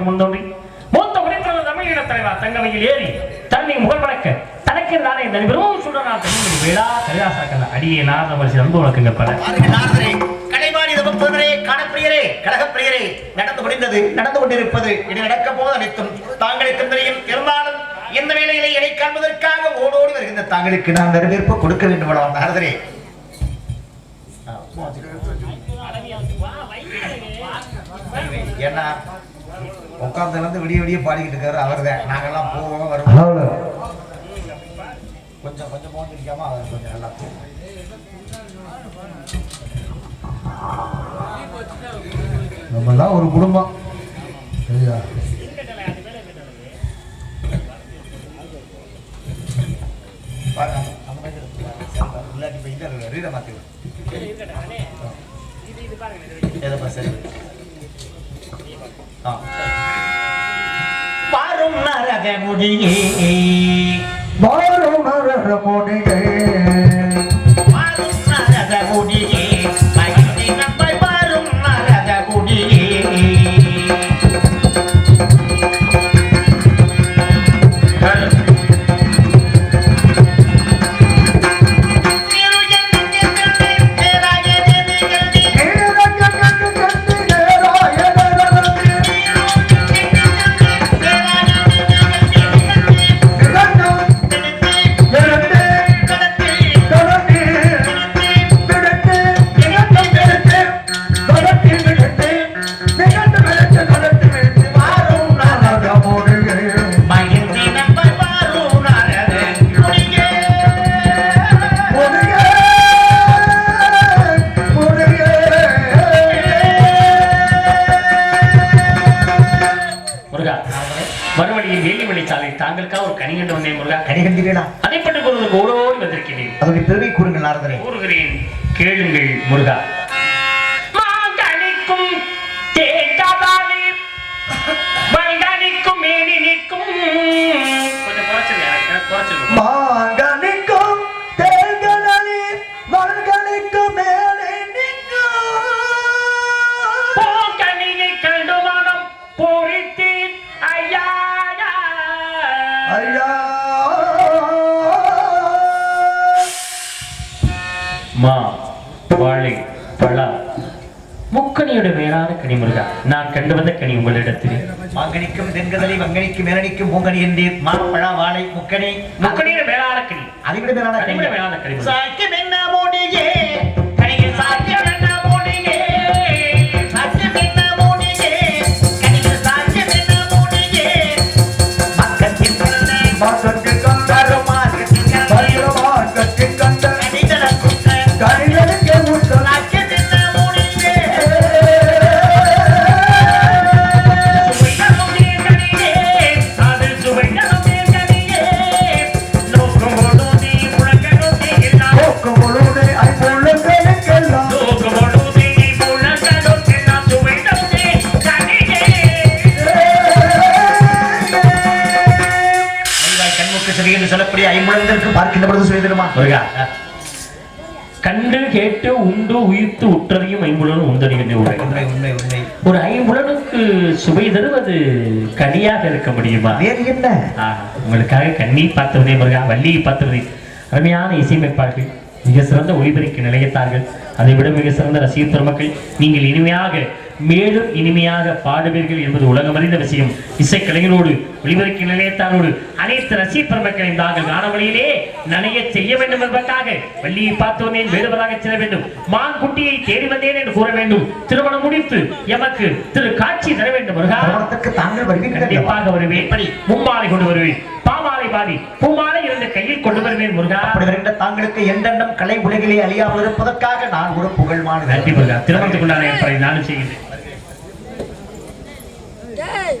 முன்தோன்றி மூத்த உடைத்தவர் தமிழீழ தலைவர் தங்கமையில் ஏறி தன்னை முகழ் வழக்க தனக்கு நானே இந்த பெரும் சுடனா தமிழ் விழா கரிதாசாக்கல்ல அடியே நாரத மரிசி அன்பு வழக்குங்கள் பல. பாருங்கள் நாரதரே காணப்பிரியரே தமப்புதரே கழகப்பிரியரே நடந்து முடிந்தது நடந்து கொண்டிருப்பது இனி நடக்க போது அனைத்தும் தாங்களுக்கு தெரியும். இருந்தாலும் இந்த வேலையிலே என்னை காண்பதற்காக ஓடோடி வருகின்ற தாங்களுக்கு நான் வரவேற்பு கொடுக்க வேண்டும் நாரதரே? ஏன்னா உட்கார்ந்து வந்து விடிய விடிய பாடிக்கிட்டு இருக்காரு அவர் தான் நாங்கெல்லாம் போவோம் வருவோம். கொஞ்சம் கொஞ்சம் போந்திருக்காம அவர் கொஞ்சம் நல்லா போவோம் நம்மெல்லாம் ஒரு குடும்பம். சரியா. இல்லாட்டி இங்க ரீடை மாத்தி விடு. எதைப்பா, சரி. ஆ, சரி. வரும் நரக மறுபடியும் வேலிமலை சாலை தாங்களுக்காக ஒரு கனி கண்டு வந்தேன் முருகா. கணிகண்டீர்களா அதை பற்றி கொள்வதற்கு ஓடோடி வந்திருக்கிறேன். அதனுடைய பெருமை கூறுங்கள் நாரதரே கூறுகிறேன் கேளுங்கள் முருகா. மா வாழை பழா முக்கணியோட மேலான கனி முருகா. நான் கண்டு வந்த கனி உங்களிடத்தில். மாங்கனிக்கும் தென்கதலி வங்கனிக்கும் மேலனிக்கும் பூங்கனி என்றீர் மாப்பழா வாழை முக்கனி. முக்கணியோட மேலான கனி. அதிவிட மேலான அதிவிட மேலான கனி என்ன மோடியே. சொல்லக்கூடிய ஐம்புலங்களுக்கு பார்க்கின்ற பொழுது முருகா, கண்டு கேட்டு உண்டு உயிர்த்து உற்றறியும் ஐம்புலனும் உண்மை ஒரு ஐம்புலனுக்கு சுவை தருவது கனியாக இருக்க முடியுமா? வேறு என்ன? உங்களுக்காக கண்ணி பார்த்தவனே முருகா வள்ளியை பார்த்தவனே அருமையான இசையமைப்பார்கள் மிக சிறந்த ஒளிபெருக்கி நிலையத்தார்கள். அதை விட மிக சிறந்த ரசிகர் பெருமக்கள் நீங்கள் இனிமையாக மேலும் இனிமையாக பாடுவீர்கள் என்பது உலகமறிந்த விஷயம். இசைக்கலைஞரோடு ஒளிபெருக்கி நிலையத்தாரோடு அனைத்து ரசிகர் பெருமக்களையும் தாங்கள் காணவழியிலே நனைய செய்ய வேண்டும் என்பதற்காக வள்ளியை பார்த்தோனே வேறுவதாக செல்ல வேண்டும். மான் குட்டியை தேடி வந்தேன் என்று கூற வேண்டும். திருமணம் முடித்து எமக்கு திரு காட்சி தர வேண்டும் திருமணத்துக்கு தாங்கள் வருவீர்கள் கண்டிப்பாக வருவேன். மும்மாலை கொண்டு வருவேன். பாமாலை பாதி பூமாலை இரண்டு கையில் கொண்டு வருவேன் முருகா. அப்படி வருகின்ற தாங்களுக்கு எந்தெண்டம் கலை உலகிலே அழியாமல் இருப்பதற்காக நான் ஒரு புகழ்மான நன்றி முருகா. திருமணத்துக்குண்டான ஏற்பாடை நானும் செய்கிறேன். டேய்